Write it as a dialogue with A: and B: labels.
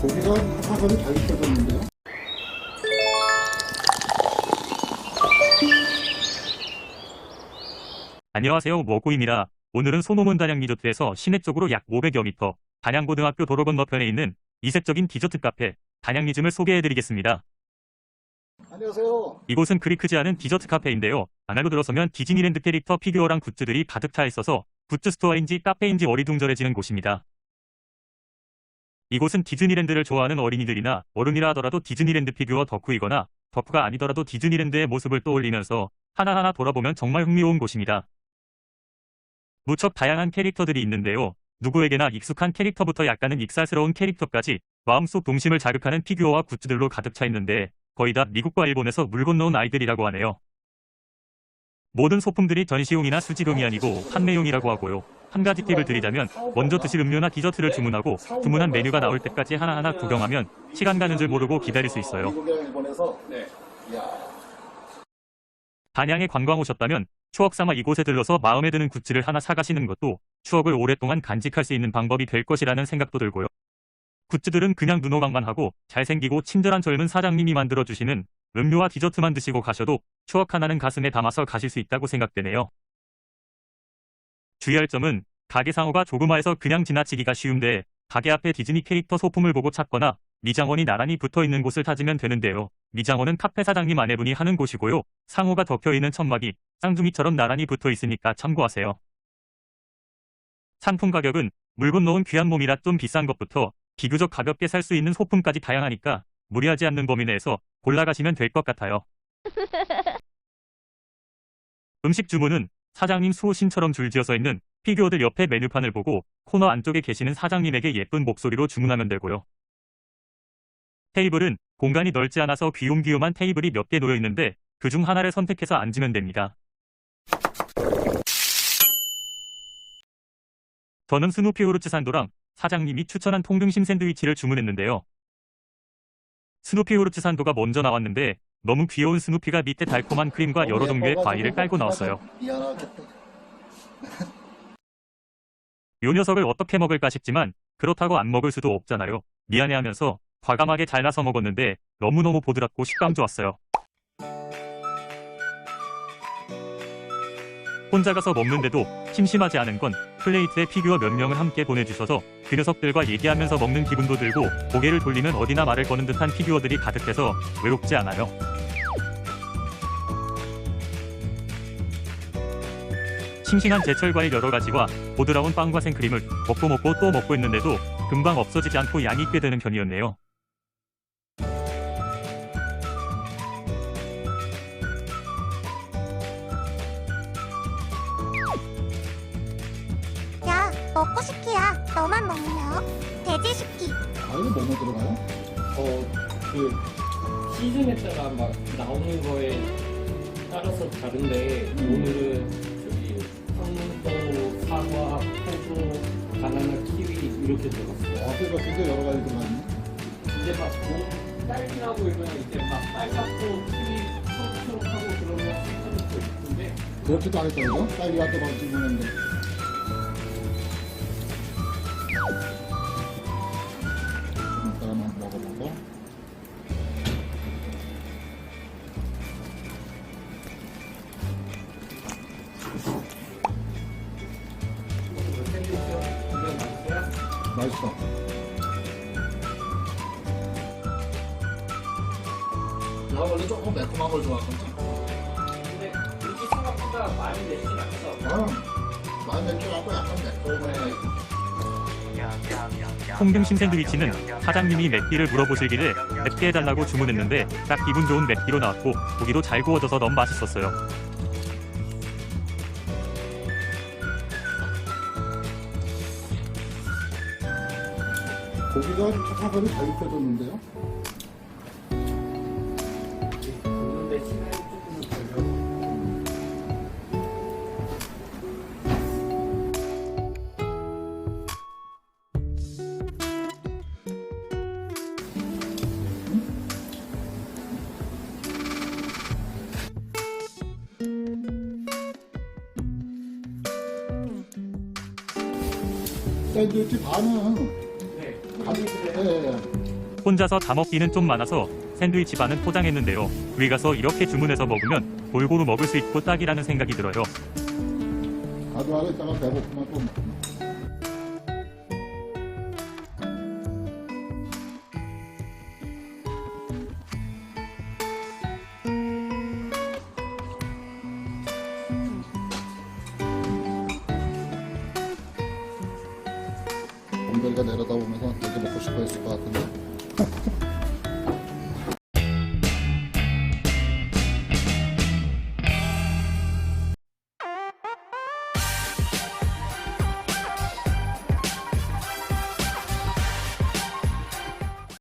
A: 사설이 다 입혀졌는데요?
B: 안녕하세요. 먹고입니다. 오늘은 소노문 단양 리조트에서 시내 쪽으로 약 500여 미터 단양고등학교 도로 건너편에 있는 이색적인 디저트 카페 단양리즘을 소개해드리겠습니다.
A: 안녕하세요.
B: 이곳은 그리 크지 않은 디저트 카페인데요. 안으로 들어서면 디즈니랜드 캐릭터 피규어랑 굿즈들이 가득 차 있어서 굿즈 스토어인지 카페인지 어리둥절해지는 곳입니다. 이곳은 디즈니랜드를 좋아하는 어린이들이나 어른이라 하더라도 디즈니랜드 피규어 덕후이거나 덕후가 아니더라도 디즈니랜드의 모습을 떠올리면서 하나하나 돌아보면 정말 흥미로운 곳입니다. 무척 다양한 캐릭터들이 있는데요. 누구에게나 익숙한 캐릭터부터 약간은 익살스러운 캐릭터까지 마음속 동심을 자극하는 피규어와 굿즈들로 가득 차 있는데 거의 다 미국과 일본에서 물 건너온 아이들이라고 하네요. 모든 소품들이 전시용이나 수집용이 아니고 판매용이라고 하고요. 한 가지 팁을 드리자면 먼저 드실 음료나 디저트를 주문하고 주문한 메뉴가 나올 때까지 하나하나 구경하면 시간 가는 줄 모르고 기다릴 수 있어요. 단양에 관광 오셨다면 추억 삼아 이곳에 들러서 마음에 드는 굿즈를 하나 사가시는 것도 추억을 오랫동안 간직할 수 있는 방법이 될 것이라는 생각도 들고요. 굿즈들은 그냥 눈호강만 하고 잘생기고 친절한 젊은 사장님이 만들어주시는 음료와 디저트만 드시고 가셔도 추억 하나는 가슴에 담아서 가실 수 있다고 생각되네요. 주의할 점은 가게 상호가 조그마해서 그냥 지나치기가 쉬운데 가게 앞에 디즈니 캐릭터 소품을 보고 찾거나 미장원이 나란히 붙어 있는 곳을 찾으면 되는데요. 미장원은 카페 사장님 아내분이 하는 곳이고요. 상호가 덮여 있는 천막이 쌍둥이처럼 나란히 붙어 있으니까 참고하세요. 상품 가격은 물 건너온 귀한 몸이라 좀 비싼 것부터 비교적 가볍게 살 수 있는 소품까지 다양하니까 무리하지 않는 범위 내에서 골라가시면 될 것 같아요. 음식 주문은 사장님 수호신처럼 줄지어서 있는 피규어들 옆에 메뉴판을 보고 코너 안쪽에 계시는 사장님에게 예쁜 목소리로 주문하면 되고요. 테이블은 공간이 넓지 않아서 귀욤귀욤한 테이블이 몇 개 놓여 있는데 그 중 하나를 선택해서 앉으면 됩니다. 저는 스누피 오르츠 산도랑 사장님이 추천한 통등심 샌드위치를 주문했는데요. 스누피 오르츠 산도가 먼저 나왔는데 너무 귀여운 스누피가 밑에 달콤한 크림과 여러 종류의 과일을 깔고 나왔어요. 요 녀석을 어떻게 먹을까 싶지만 그렇다고 안 먹을 수도 없잖아요. 미안해하면서 과감하게 잘라서 먹었는데 너무너무 보드랍고 식감 좋았어요. 혼자 가서 먹는데도 심심하지 않은 건 플레이트에 피규어 몇 명을 함께 보내주셔서 그 녀석들과 얘기하면서 먹는 기분도 들고 고개를 돌리면 어디나 말을 거는 듯한 피규어들이 가득해서 외롭지 않아요. 싱싱한 제철 과일 여러 가지와 보드라운 빵과 생크림을 먹고 먹고 또 먹고 있는데도 금방 없어지지 않고 양이 꽤 되는 편이었네요.
C: 야, 먹고 싶기야. 너만 먹냐? 돼지 식기.
A: 과일은 뭐뭐 들어가요?
D: 어, 그 시즌에 따라 막 나오는 거에 따라서 다른데 오늘은 황토, 사과, 포도, 바나나, 키위 이렇게 들어갔어요.
A: 어, 그러니까 굉장히 여러 가지 들어가네.
D: 이제 막 뭐, 딸기라고 이러면 이제 막 빨갛고 키위 초록초록하고 그러면 색깔도 있는데
A: 그렇게도 하겠다, 그죠? 딸기가 또 많이 주문했는데.
D: 맛있어.
A: 나 원래 조금 매콤한 걸 좋아하거든.
D: 근데 이렇게 생각보다 많이 내진 않아서
A: 아, 많이 맵지 않고 약간 매콤해.
B: 통등심 샌드위치는 사장님이 맵기를 물어보실길래 맵게 해달라고 주문했는데 딱 기분 좋은 맵기로 나왔고 고기도 잘 구워져서 너무 맛있었어요.
A: 고기가
D: 시간이 조금 걸려.
A: 샌드위치 반은.
B: 혼자서 다 먹기는 좀 많아서 샌드위치 반은 포장했는데요. 위가서 이렇게 주문해서 먹으면 골고루 먹을 수 있고 딱이라는 생각이 들어요.
A: 있다가 배고프면 또 먹고. 곰돌이가 내려